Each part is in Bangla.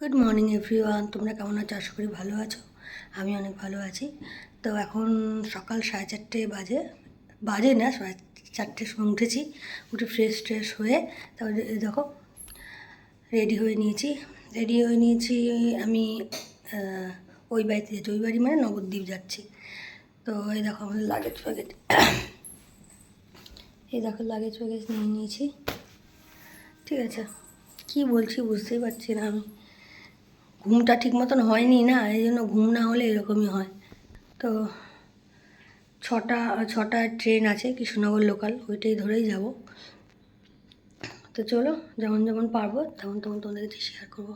গুড মর্নিং এভরিওয়ান তোমরা কেমন আছো? আশা করি ভালো আছো। আমি অনেক ভালো আছি। তো এখন সকাল সাড়ে চারটে বাজে। বাজে না, সাড়ে চারটের সময় উঠেছি। উঠে ফ্রেশ ট্রেশ হয়ে তারপরে দেখো রেডি হয়ে নিয়েছি। রেডি হয়ে নিয়েছি আমি ওই বাড়িতে যাচ্ছি। ওই বাড়ি মানে নবদ্বীপ যাচ্ছি। তো এই দেখো আমাদের লাগেজ ফ্যাগেজ এই দেখো লাগেজ ফ্যাগেজ নিয়ে নিয়েছি। ঠিক আছে। কি বলছি বুঝতেই পারছি না আমি। ঘুমটা ঠিক মতন হয়নি না, এই জন্য ঘুম না হলে এরকমই হয়। তো ছটা ছটা ট্রেন আছে কৃষ্ণনগর লোকাল ওইটাই ধরেই যাব। তো চলো, যেমন যেমন পারব, তেমন তেমন তোমাদের কাছে শেয়ার করব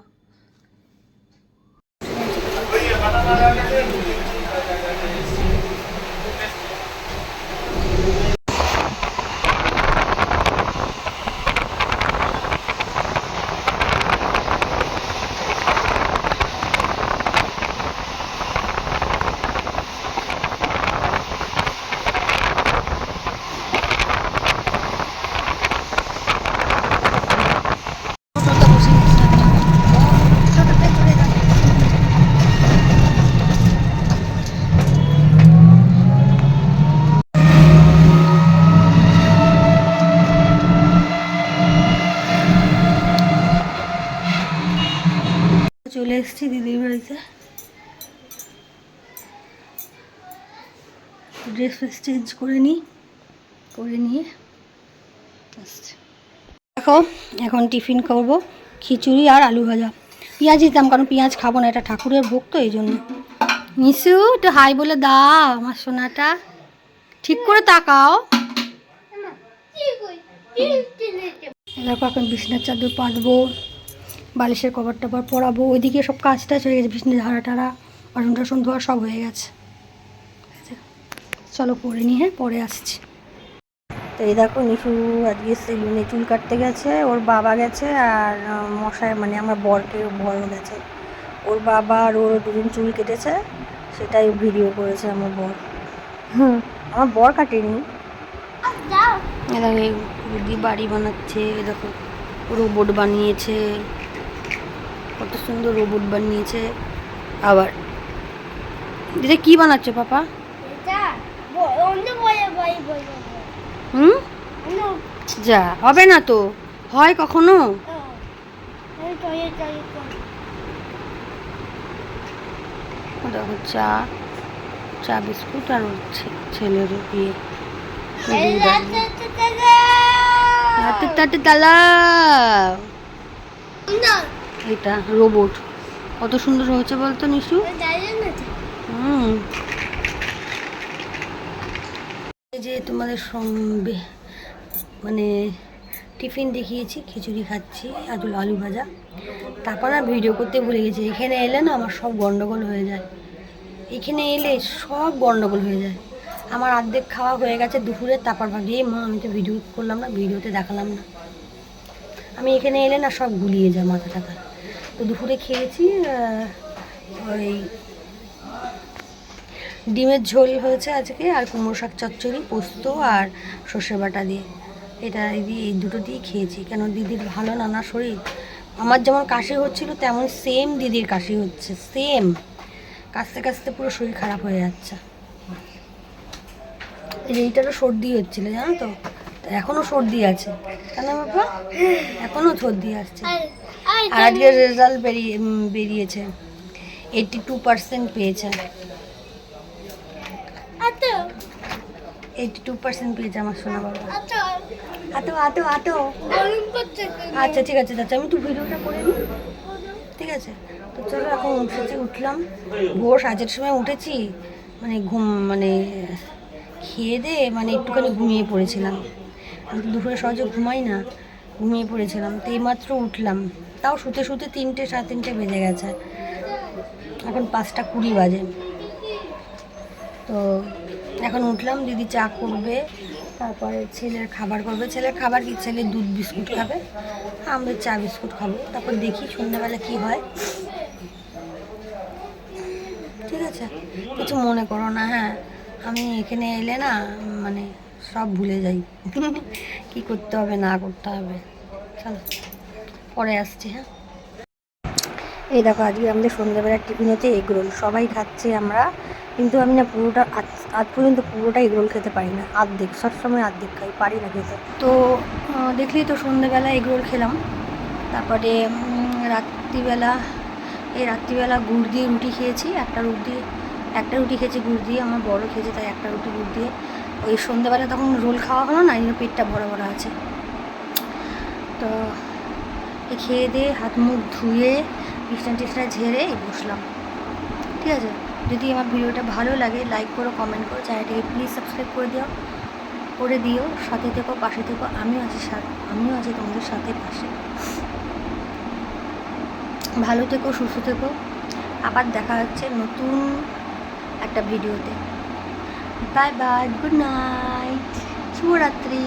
চলে এসেছি দিদির বাড়িতে। ড্রেস ফ্রেস চেঞ্জ করে নিই করে নিয়ে আসছি। দেখো এখন টিফিন করব খিচুড়ি আর আলু ভাজা। পেঁয়াজ দিতাম কারণ পেঁয়াজ খাব না এটা ঠাকুরের ভোগ তো এই জন্য। নিশু একটু হাই বলে দাও আমার সোনাটা। ঠিক করে তাকাও। দেখো এখন বিছনার চাদর পাতবো। বালিশের কভার টভার পরাবো ওইদিকে সব কাজ টাজ হয়ে গেছে বিছনা ঝাড়া টাড়া বাসন টাসন ধোয়া সব হয়ে গেছে। চলো পরে নিয়ে হ্যাঁ? পরে আসছি। তো এই দেখো নিশু আজকে সেলুনে চুল কাটতে গেছে ওর বাবা গেছে আর মশায় মানে আমার বরকে বর গেছে। ওর বাবা আর ওর দুজন চুল কেটেছে সেটাই ভিডিও করেছে আমার বর। হুম আমার বর কাটেনি। এ দেখো বাড়ি বানাচ্ছে এ দেখো রোবট বানিয়েছে। কত সুন্দর রোবট বানিয়েছে। আবার। দিদি কি বানাচ্ছে পাপা? হুম? যা হবে না তো। হয় কখনো? দেখো চা চা বিস্কুট আর ছেলের ইয়ে হাতে তাতে তালা এটা রোবট কত সুন্দর হয়েছে বলতো নিশু? হুম। যে তোমাদের সঙ্গে মানে টিফিন দেখিয়েছি খিচুড়ি খাচ্ছি আলু আলু ভাজা। তারপর আর ভিডিও করতে ভুলে গেছি। এখানে এলে না আমার সব গন্ডগোল হয়ে যায়। এখানে এলে সব গন্ডগোল হয়ে যায়। আমার অর্ধেক খাওয়া হয়ে গেছে দুপুরে তারপর ভাবি "এ মা আমি তো ভিডিও করলাম না ভিডিওতে দেখালাম না। আমি এখানে এলে না সব গুলিয়ে যায় মাথা টাথা তো দুপুরে খেয়েছি ওই ডিমের ঝোল হয়েছে আজকে, আর কুমড়ো শাক, চচ্চড়ি, পোস্ত আর সর্ষে বাটা দিয়ে। এটা দিয়ে এই দুটো দিয়ে খেয়েছি, কেন দিদির ভালো না না শরীর। আমার যেমন কাশি হচ্ছিল, তেমন সেম দিদির কাশি হচ্ছে সেম কাশতে কাশতে পুরো শরীর খারাপ হয়ে যাচ্ছে। এইটারও সর্দি হচ্ছিল, জানো তো? এখনও সর্দি আছে। কেন বাবা? এখনও সর্দি আসছে। আর আজকে রেজাল্ট বেরিয়ে বেরিয়েছে। এইটটি টু পার্সেন্ট পেয়েছে। এইটটি টু পার্সেন্ট পেয়েছে আমার সোনা বাবা। আতো আতো আতো। আচ্ছা ঠিক আছে চাচা আমি তো ভিডিওটা করে নিই। ঠিক আছে? তো চলো এখন উঠেছি উঠলাম। ভোর সাজের সময় উঠেছি। মানে ঘুম মানে খেয়ে দে মানে একটুখানি ঘুমিয়ে পড়েছিলাম। দুপুরে সহজে ঘুমাই না, ঘুমিয়ে পড়েছিলাম, তো এইমাত্র উঠলাম। তাও শুতে শুতে তিনটে, সাড়ে তিনটে বেজে গেছে। এখন পাঁচটা কুড়ি বাজে। তো এখন উঠলাম, দিদি চা করবে, তারপরে ছেলের খাবার করবে। ছেলের খাবার কি? ছেলে দুধ বিস্কুট খাবে, আমরা চা বিস্কুট খাব। তারপর দেখি সন্ধ্যাবেলা কি হয়। ঠিক আছে, কিছু মনে করো না হ্যাঁ। আমি এখানে এলে না মানে সব ভুলে যাই। কি করতে হবে না করতে হবে। চলো পরে আসছি হ্যাঁ? এই দেখো আজকে আমাদের সন্ধ্যাবেলার টিফিন হচ্ছে এগ রোল। সবাই খাচ্ছে আমরা কিন্তু আমি না পুরোটা আজ পর্যন্ত পুরোটা এগ রোল খেতে পারি না। আর্ধেক সবসময় আর্ধেক খাই পারি না খেতে। তো আহ, দেখলি তো সন্ধ্যাবেলা এগ রোল খেলাম। তারপরে রাত্রিবেলা এই রাত্রিবেলা গুড় দিয়ে রুটি খেয়েছি একটা রুটি একটা রুটি খেয়েছি গুড় দিয়ে আমার বড় খেয়েছে তাই একটা রুটি গুড় দিয়ে। ওই সন্ধ্যাবেলা তখন রোল খাওয়া হলো না, এই পেটটা বড় বড় আছে। তো খেয়ে দিয়ে হাত মুখ ধুয়ে বিছনা টিছনা ঝেড়ে বসলাম। ঠিক আছে? যদি আমার ভিডিওটা ভালো লাগে লাইক করো কমেন্ট করো চ্যানেলটাকে প্লিজ সাবস্ক্রাইব করে দিও করে দিও, সাথে থেকো, পাশে থেকো, আমিও আছি সাথে, আমিও আছি তোমাদের সাথে পাশে। ভালো থেকো, সুস্থ থেকো। আবার দেখা হচ্ছে নতুন একটা ভিডিওতে। বাই বাই গুড নাইট শুভরাত্রি